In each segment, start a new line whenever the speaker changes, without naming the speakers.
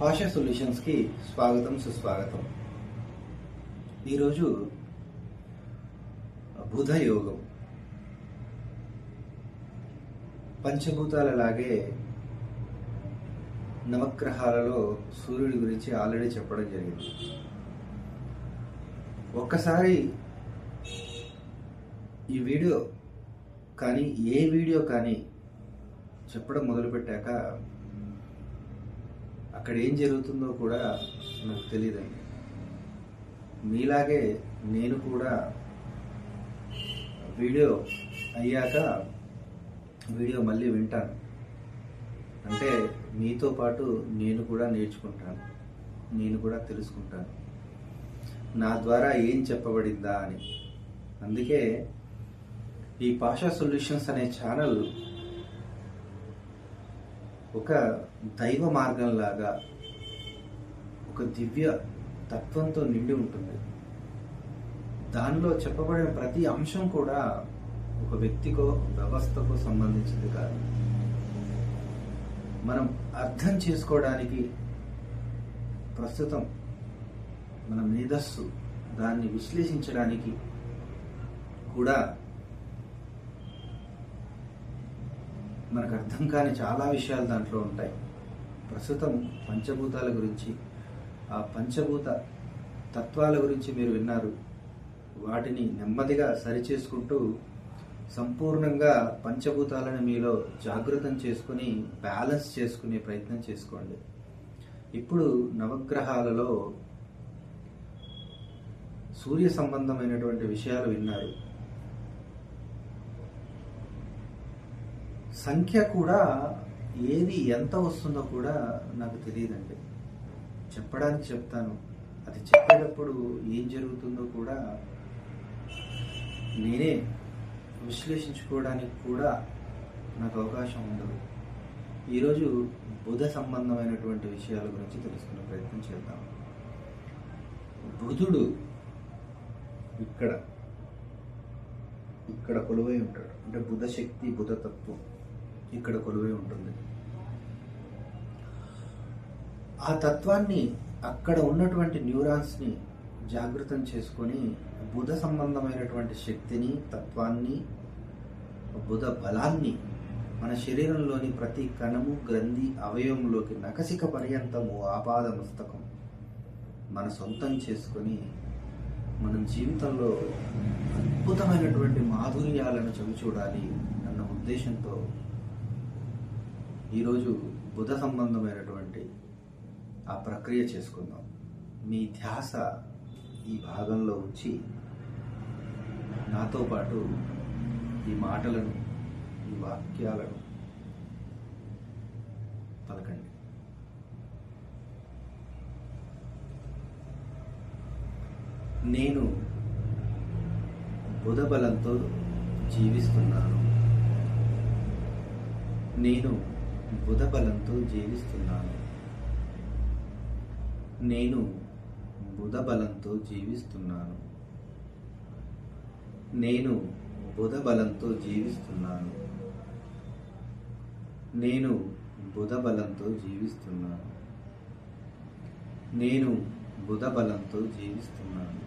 భాష సొల్యూషన్స్కి స్వాగతం సుస్వాగతం. ఈరోజు బుధ యోగం పంచభూతాలలాగే నవగ్రహాలలో సూర్యుడి గురించి ఆల్రెడీ చెప్పడం జరిగింది. ఒక్కసారి ఈ వీడియో కానీ ఏ వీడియో కానీ చెప్పడం మొదలుపెట్టాక అక్కడ ఏం జరుగుతుందో కూడా నాకు తెలియదండి మీలాగే నేను కూడా వీడియో అయ్యాక వీడియో మళ్ళీ వింటాను. అంటే మీతో పాటు నేను కూడా నేర్చుకుంటాను. నేను కూడా తెలుసుకుంటాను. నా ద్వారా ఏం చెప్పబడిందా అని. అందుకే ఈ పాషా సొల్యూషన్స్ అనే ఛానల్ ఒక దైవ మార్గంలాగా ఒక దివ్య తత్వంతో నిండి ఉంటుంది. దానిలో చెప్పబడిన ప్రతి అంశం కూడా ఒక వ్యక్తికో వ్యవస్థకో సంబంధించింది కాదు. మనం అర్థం చేసుకోవడానికి ప్రస్తుతం మన మేధస్సు దాన్ని విశ్లేషించడానికి కూడా మనకు అర్థం కాని చాలా విషయాలు దాంట్లో ఉంటాయి. ప్రస్తుతం పంచభూతాల గురించి ఆ పంచభూత తత్వాల గురించి మీరు విన్నారు. వాటిని నెమ్మదిగా సరిచేసుకుంటూ సంపూర్ణంగా పంచభూతాలను మీలో జాగృతం చేసుకుని బ్యాలెన్స్ చేసుకునే ప్రయత్నం చేసుకోండి. ఇప్పుడు నవగ్రహాలలో సూర్య సంబంధమైనటువంటి విషయాలు విన్నారు. సంఖ్య కూడా ఏది ఎంత వస్తుందో కూడా నాకు తెలియదండి. చెప్పడానికి చెప్తాను. అది చెప్పేటప్పుడు ఏం జరుగుతుందో కూడా నేనే విశ్లేషించుకోవడానికి కూడా నాకు అవకాశం ఉండదు. ఈరోజు బుధ సంబంధమైనటువంటి విషయాల గురించి తెలుసుకునే ప్రయత్నం చేద్దాం. బుధుడు ఇక్కడ ఇక్కడ కొలువై ఉంటాడు. అంటే బుధ శక్తి బుధ తత్వం ఇక్కడ కొలువై ఉంటుంది. ఆ తత్వాన్ని అక్కడ ఉన్నటువంటి న్యూరాన్స్ని జాగృతం చేసుకొని బుధ సంబంధమైనటువంటి శక్తిని తత్వాన్ని బుధ బలాన్ని మన శరీరంలోని ప్రతి కణము గ్రంథి అవయవంలోకి నకసిక పర్యంతము ఆపాద మస్తకం మన సొంతం చేసుకొని మనం జీవితంలో అద్భుతమైనటువంటి మాధుర్యాలను చవి చూడాలి అన్న ఉద్దేశంతో ఈరోజు బుధ సంబంధమైనటువంటి ఆ ప్రక్రియ చేసుకుందాం. మీ ధ్యాస ఈ భాగంలో ఉంచి నాతో పాటు ఈ మాటలను ఈ వాక్యాలను పలకండి. నేను బుధ బలంతో జీవిస్తున్నాను. నేను బుధ బలంతో జీవిస్తున్నాను. నేను బుధబలంతో జీవిస్తున్నాను. నేను బుధ బలంతో జీవిస్తున్నాను. నేను బుధ బలంతో జీవిస్తున్నాను. నేను బుధ బలంతో జీవిస్తున్నాను.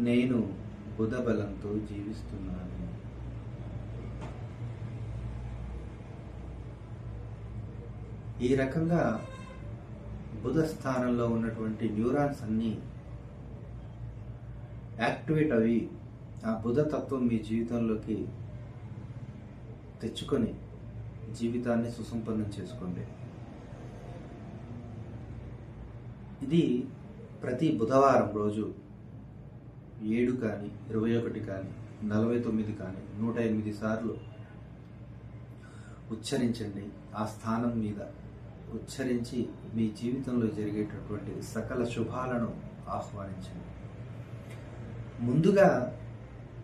నేను బుధ బలంతో జీవిస్తున్నాను. ఈ రకంగా బుధ స్థానంలో ఉన్నటువంటి న్యూరాన్స్ అన్నీ యాక్టివేట్ అవి ఆ బుధ తత్వం మీ జీవితంలోకి తెచ్చుకొని జీవితాన్ని సుసంపన్నం చేసుకోండి. ఇది ప్రతి బుధవారం రోజు ఏడు కానీ ఇరవై ఒకటి కానీ నలభై తొమ్మిది కానీ నూట ఎనిమిది సార్లు ఉచ్చరించండి ఆ స్థానం మీద. ఉచ్చరించి మీ జీవితంలో జరిగేటటువంటి సకల శుభాలను ఆహ్వానించండి. ముందుగా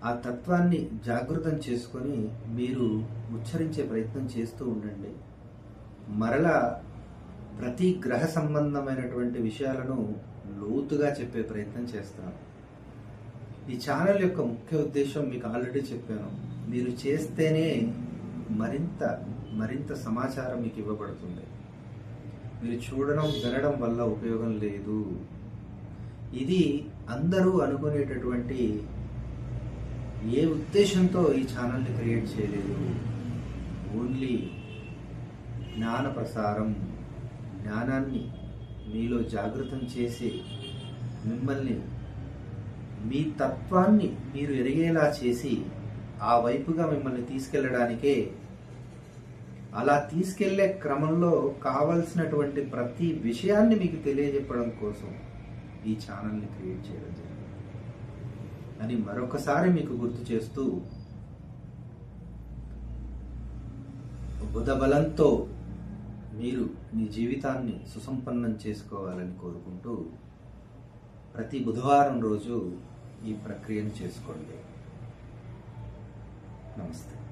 ఆ తత్వాన్ని జాగృతం చేసుకొని మీరు ఉచ్చరించే ప్రయత్నం చేస్తూ ఉండండి. మరలా ప్రతి గ్రహ సంబంధమైనటువంటి విషయాలను లోతుగా చెప్పే ప్రయత్నం చేస్తాను. ఈ ఛానల్ యొక్క ముఖ్య ఉద్దేశం మీకు ఆల్రెడీ చెప్పాను. మీరు చేస్తేనే మరింత మరింత సమాచారం మీకు ఇవ్వబడుతుంది. మీరు చూడడం వినడం వల్ల ఉపయోగం లేదు. ఇది అందరూ అనుకునేటటువంటి ఏ ఉద్దేశంతో ఈ ఛానల్ని క్రియేట్ చేయలేదు. ఓన్లీ జ్ఞాన ప్రసారం జ్ఞానాన్ని మీలో జాగృతం చేసి మిమ్మల్ని మీ తత్వాన్ని మీరు ఎరిగేలా చేసి ఆ వైపుగా మిమ్మల్ని తీసుకెళ్ళడానికే అలా తీసుకెళ్ళే క్రమంలో కావలసినటువంటి ప్రతి విషయాన్ని మీకు తెలియజెప్పడం కోసం ఈ ఛానల్ని క్రియేట్ చేయడం జరిగింది. అని మరొకసారి మీకు గుర్తు చేస్తూ బుధబలంతో మీరు మీ జీవితాన్ని సుసంపన్నం చేసుకోవాలని కోరుకుంటూ ప్రతి బుధవారం రోజు ఈ ప్రక్రియను చేసుకోండి. నమస్తే.